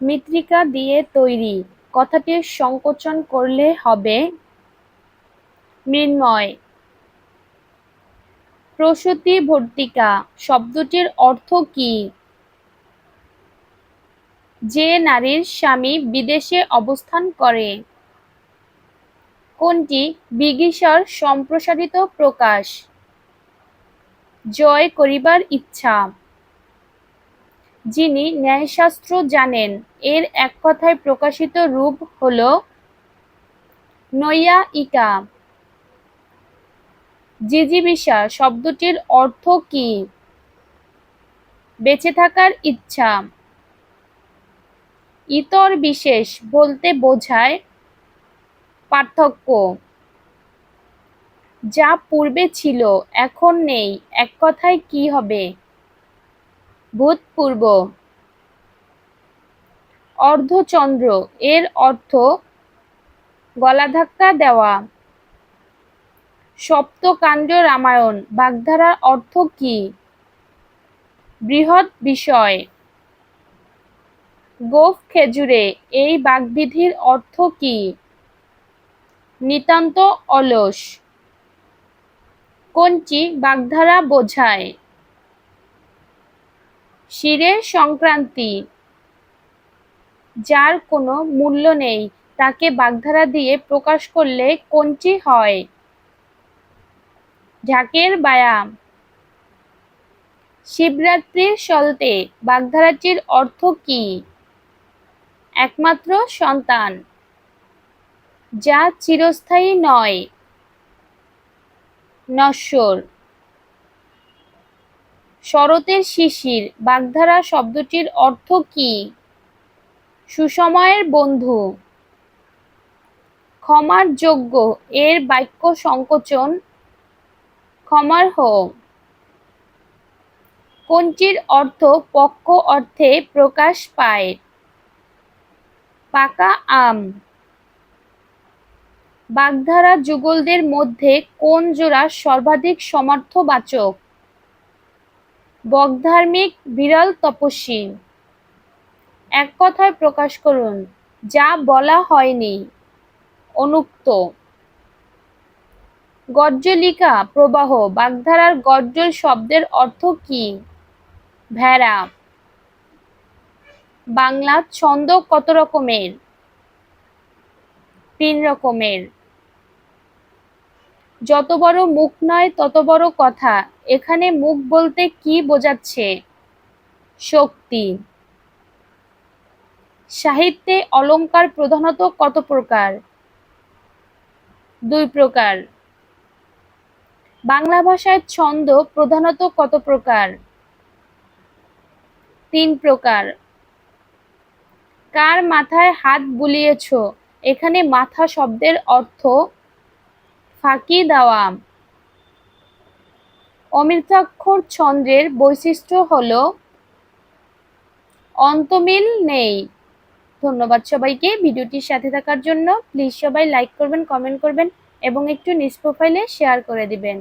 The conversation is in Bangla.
মৃত্তিকা দিয়ে তৈরি। কথাটির সংকোচন করলে হবে মৃন্ময়। প্রসূতি ভর্তিকা, শব্দটির অর্থ কি? যে নারীর স্বামী বিদেশে অবস্থান করে। কোনটি? বিগিষার সম্প্রসারিত প্রকাশ। জয় করিবার ইচ্ছা। যিনি ন্যায়শাস্ত্র জানেন, এর এক কথায় প্রকাশিত রূপ হল নৈয়া ইকা। জিজিবিষা শব্দটির অর্থ কি? বেঁচে থাকার ইচ্ছা। ইতর বিশেষ বলতে বোঝায় পার্থক্য। যা পূর্বে ছিল, এখন নেই, এক কথায় কি হবে? ভূতপূর্ব অর্ধচন্দ্র, এর অর্থ গলাধাক্কা দেওয়া। সপ্তকাণ্ড রামায়ণ, বাগধারার অর্থ কি? বৃহৎ বিষয়। গোফ খেজুরে, এই বাগবিধির অর্থ কি? নিতান্ত অলস। কোনটি বাগধারা বোঝায়? শিরের সংক্রান্তি, যার কোনো মূল্য নেই, তাকে বাগধারা দিয়ে প্রকাশ করলে কোনটি হয়? ঢাকের বায়াম। শিবরাত্রির সলতে বাগধারাটির অর্থ কি? একমাত্র সন্তান, যা চিরস্থায়ী নয়, নশ্বর। শরতের শিশির, বাগধারা শব্দটির অর্থ কি? সুসময়ের বন্ধু। ক্ষমার যোগ্য, এর বাক্য সংকোচন। ক্ষমার হো কোনটির অর্থ পক্ষ অর্থে প্রকাশ পায়? পাকা আম। বাগধারা যুগলদের মধ্যে কোন জোড়া সর্বাধিক সমর্থবাচক? বকধার্মিক বিরল তপস্বী। এক কথায় প্রকাশ করুন, যা বলা হয়নি, অনুক্ত। গজ্জলিকা প্রবাহ, বাগধারার গজ্জল শব্দের অর্থ কি? ভেড়া। বাংলা ছন্দ কত রকমের? তিন রকমের। যত বড় মুখ নয়, তত বড় কথা। এখানে মুখ বলতে কি বোঝাচ্ছে? শক্তি। সাহিত্যে অলঙ্কার প্রধানত কত প্রকার? দুই প্রকার। বাংলা ভাষায় ছন্দ প্রধানত কত প্রকার? তিন প্রকার। কার মাথায় হাত বুলিয়েছ? এখানে মাথা শব্দের অর্থ ফাঁকি দেওয়া। অমৃতাক্ষর ছন্দের বৈশিষ্ট্য হল, অন্তমিল নেই। ধন্যবাদ সবাইকে ভিডিওটির সাথে থাকার জন্য। প্লিজ সবাই লাইক করবেন, কমেন্ট করবেন এবং একটু নিজ প্রোফাইলে শেয়ার করে দিবেন।